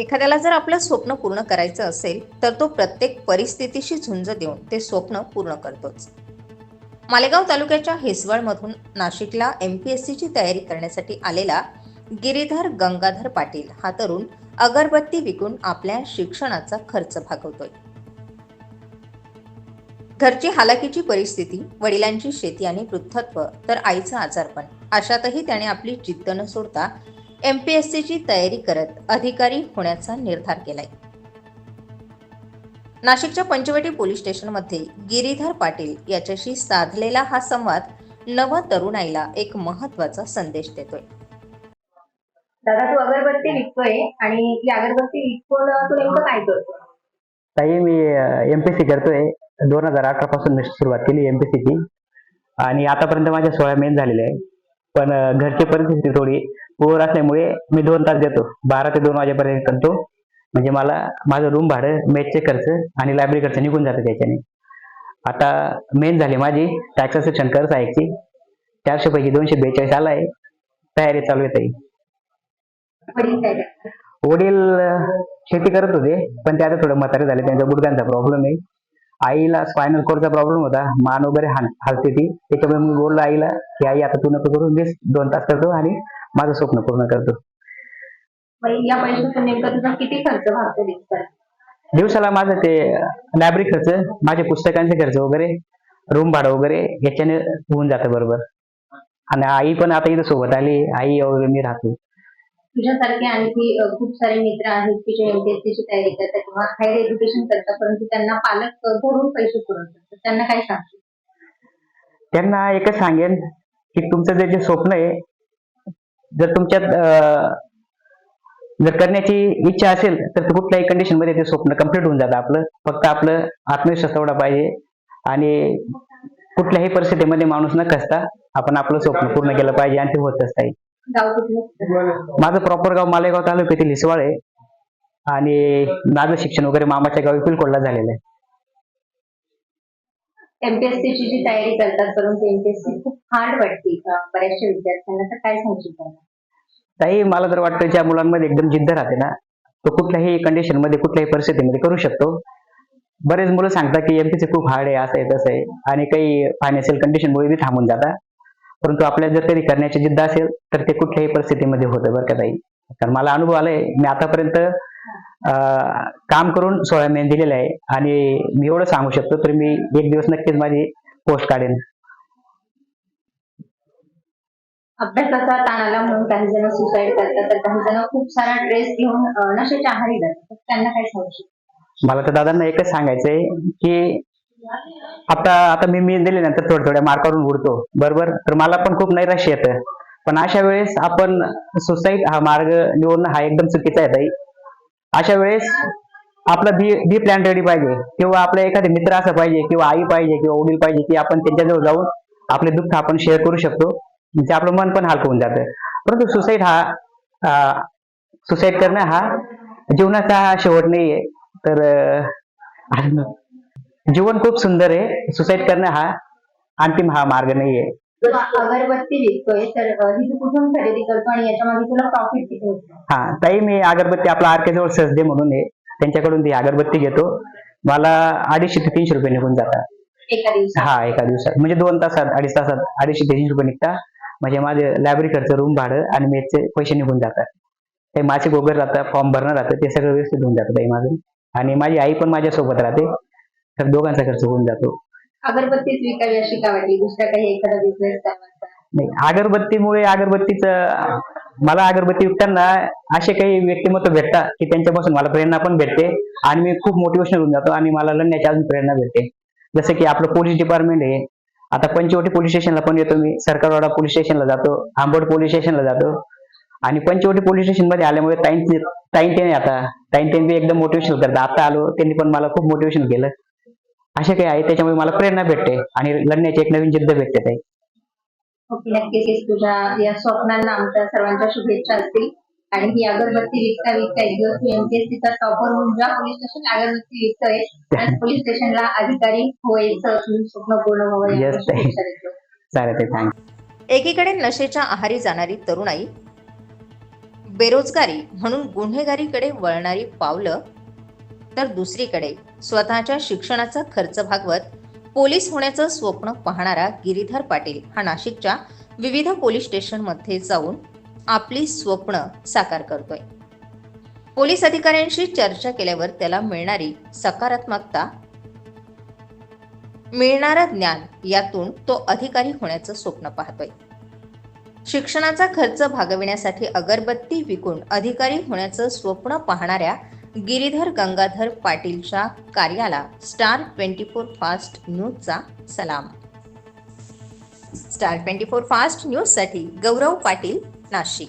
एखाद्याला जर आपलं स्वप्न पूर्ण करायचं असेल तर तो प्रत्येक परिस्थितीशी झुंज देऊन ते स्वप्न पूर्ण करतोच. मालेगाव तालुक्याच्या हेसवळमधून नाशिकला एम पी एस सीची तयारी करण्यासाठी आलेला गिरीधर गंगाधर पाटील हा तरुण अगरबत्ती विकून आपल्या शिक्षणाचा खर्च भागवतोय. घरची हालाकीची परिस्थिती वडिलांची शेती आणि वृद्धत्व तर आईचं आजारपण अशातही त्याने आपली जिद्द न सोडता एम पी एस सीची तयारी करत अधिकारी होण्याचा निर्धार केलाय. नाशिकच्या पंचवटी पोलीस स्टेशनमध्ये गिरीधर पाटील याच्याशी साधलेला हा संवाद नव तरुणाईला एक महत्त्वाचा संदेश देतोय. दादा तू अगरबत्ती विकतोय आणि ती अगरबत्ती विकून तू नेमकं काय करतो ताई मी एमपीसी करतोय. दोन हजार अठरा पासून मी सुरुवात केली एमपीसी ची. आणि आतापर्यंत माझ्या सोळा मेन झालेले आहे पण घरची परिस्थिती थोडी पुअर असल्यामुळे मी दोन तास देतो. बारा ते दोन वाजेपर्यंत करतो. म्हणजे मला माझं रूम भाडं मेसचे खर्च आणि लायब्ररी खर्च निघून जातं त्याच्याने. आता मेन झाली माझी टॅक्स सेक्शन कर साहेबची. चारशे पैकी दोनशे बेचाळीस आला आहे तयारी चालू आहे ताई. वडील शेती करत होते पण ते आता थोडं म्हातारे झाले. त्यांचा गुडघ्यांचा प्रॉब्लेम आहे. आईला स्पायनल कोडचा प्रॉब्लेम होता. मान वगैरे हाल हालते ती. त्याच्यामुळे मी बोललो आईला की आई आता तू नको करू मी दोन तास करतो आणि माझं स्वप्न पूर्ण करतो. या पैशातून नेमकं तुझा किती खर्च भागतो दिवसाला? दिवसाला माझं ते लायब्ररी खर्च माझे पुस्तकांचे खर्च वगैरे रूम भाडं वगैरे याच्याने होऊन जातं बरोबर. आणि आई पण आता इथं सोबत आली आई वगैरे मी राहतो. तुझ्यासारखे आणखी खूप सारे मित्र आहेत की जे एमपीएससी ची तयारी करतात किंवा हायर एज्युकेशन करतात परंतु त्यांना पालक अ, घरून पैसे पुरवतात. त्यांना काय सांगतो त्यांना एकच सांगेन की तुमचं जे जे स्वप्न आहे जर तुमच्यात जर करण्याची इच्छा असेल तर कुठल्याही कंडिशनमध्ये ते स्वप्न कंप्लीट होऊन जातं आपलं. फक्त आपलं आत्मविश्वास तेवढा पाहिजे. आणि कुठल्याही परिस्थितीमध्ये माणूस न खचता आपण आपलं स्वप्न पूर्ण केलं पाहिजे आणि ते होत असतं गाव कुठलं? माझं प्रॉपर गाव मालेगाव तालुक्यातील हिसवाळ आहे आणि माझं शिक्षण वगैरे मामाच्या गावी पिलकोडला झालेलं आहे. एमपीएससीची जी तयारी करतात परंतु एमपीएससी खूप हार्ड वाटते बऱ्याचशा विद्यार्थ्यांना. तर काय सांगशील त्यांना ताई मला तर वाटतं ज्या मुलांमध्ये एकदम जिद्द राहते ना तो कुठल्याही कंडिशनमध्ये कुठल्याही परिस्थितीमध्ये करू शकतो. बरेच मुलं सांगतात की एमपीसी खूप हार्ड आहे असं आहे तसं आहे. आणि काही फायनान्शियल कंडिशनमुळे बी थांबून जातात. परंतु आपल्याला जर कधी करण्याची जिद्द असेल तर ते कुठल्याही परिस्थितीमध्ये होतं बरं का ताई. कारण मला अनुभव आलाय मी आतापर्यंत काम करून सोळा महिने दिलेले आहे. आणि मी एवढं सांगू शकतो तर मी एक दिवस नक्कीच माझी पोस्ट काढेन. अभ्यासाचा ताण आला म्हणून काही जण सुसाईड करतात तर काही जण खूप सारा ड्रेस घेऊन नशेच्या आहारी जातात. त्यांना काय सांगशील मला तर दादांना एकच सांगायचंय की आता आता मी मी दिल्यानंतर थोड्या थोड्या मार्कावरून उडतो. बरोबर? तर मला पण खूप नैराश्य येतं. पण अशा वेळेस आपण सुसाईड हा मार्ग निवडणं हा एकदम चुकीचा आहे ताई. अशा वेळेस आपला बी बी प्लॅन रेडी पाहिजे. किंवा आपले एखादे मित्र असं पाहिजे किंवा आई पाहिजे किंवा वडील पाहिजे की आपण त्यांच्याजवळ जाऊन आपले दुःख आपण शेअर करू शकतो. म्हणजे आपलं मन पण हलकं होऊन जातं. परंतु सुसाईड हा सुसाईड करणं हा जीवनाचा हा शेवट नाही आहे तर जीवन खूप सुंदर आहे. सुसाईड करणं हा अंतिम हा मार्ग नाही आहे अगरबत्ती विकतोय तर अ, ही तू कुठून खरेदी करतो आणि याच्यामध्ये तुला प्रॉफिट किती होतं? हा ताई मी अगरबत्ती आपला आरके जवळ सजदे म्हणून आहे. त्यांच्याकडून ती अगरबत्ती घेतो. मला अडीचशे ते तीनशे रुपये निघून जातात. एका दिवसात? हा एका दिवसात. म्हणजे दोन तासात अडीच तासात अडीचशे ते तीनशे रुपये निघता म्हणजे माझे लायब्ररी खर्च रूम भाडं आणि मेसचे पैसे निघून जातात. ते मासिक वगैरे राहतं फॉर्म भरणं राहतं ते सगळं व्यवस्थित होऊन जातं ताई माझं. आणि माझी आई पण माझ्या सोबत राहते. तर दोघांचा खर्च होऊन जातो. अगरबत्तीच विकावी अशी का वाटली? दुसरा काही एखादा बिझनेस करायचा नाही अगरबत्तीमुळे अगरबत्तीचं मला अगरबत्ती विकताना असे काही व्यक्तिमत्व भेटतात की त्यांच्यापासून मला प्रेरणा पण भेटते आणि मी खूप मोटिवेशन होऊन जातो आणि मला लढण्याची अजून प्रेरणा भेटते. जसं की आपलं पोलीस डिपार्टमेंट आहे. आता पंचवटी पोलीस स्टेशनला पण येतो मी. सरकारवाडा पोलीस स्टेशनला जातो. आंबड पोलीस स्टेशनला जातो. आणि पंचवटी पोलीस स्टेशनमध्ये आल्यामुळे ताईन ताईन आता ताईन टेन बी एकदम मोटिवेशन करतात. आता आलो त्यांनी पण मला खूप मोटिवेशन केलं. असे काही आहे त्याच्यामुळे मला प्रेरणा भेटते आणि लढण्याची एक नवीन जिद्द भेटते ताई. ओके नक्कीच तुझ्या या स्वप्नांना आमच्या सर्वांच्या शुभेच्छा असतील. आणि ही अगरबत्ती विकता विकता एक दिवस तू एमपीएससीचा टॉपर होऊन जा. पोलीस स्टेशन अगरबत्ती विकतोय. आणि पोलीस स्टेशनला अधिकारी व्हायचं स्वप्न पूर्ण व्हावं चालेल एकीकडे नशेच्या आहारी जाणारी तरुणाई बेरोजगारी म्हणून गुन्हेगारीकडे वळणारी पावलं तर दुसरीकडे. स्वतःच्या शिक्षणाचा खर्च भागवत पोलीस होण्याचं स्वप्न पाहणारा गिरीधर पाटील हा नाशिकच्या विविध पोलीस स्टेशनमध्ये जाऊन आपली स्वप्न साकार करतोय. पोलीस अधिकाऱ्यांशी चर्चा केल्यावर त्याला मिळणारी सकारात्मकता मिळणारं ज्ञान यातून तो अधिकारी होण्याचं स्वप्न पाहतोय. शिक्षणाचा खर्च भागविण्यासाठी अगरबत्ती विकून अधिकारी होण्याचं स्वप्न पाहणाऱ्या गिरीधर गंगाधर पाटीलच्या कार्याला स्टार ट्वेंटी फोर फास्ट न्यूजचा सलाम. स्टार ट्वेंटी फोर फास्ट न्यूजसाठी गौरव पाटील नाशिक.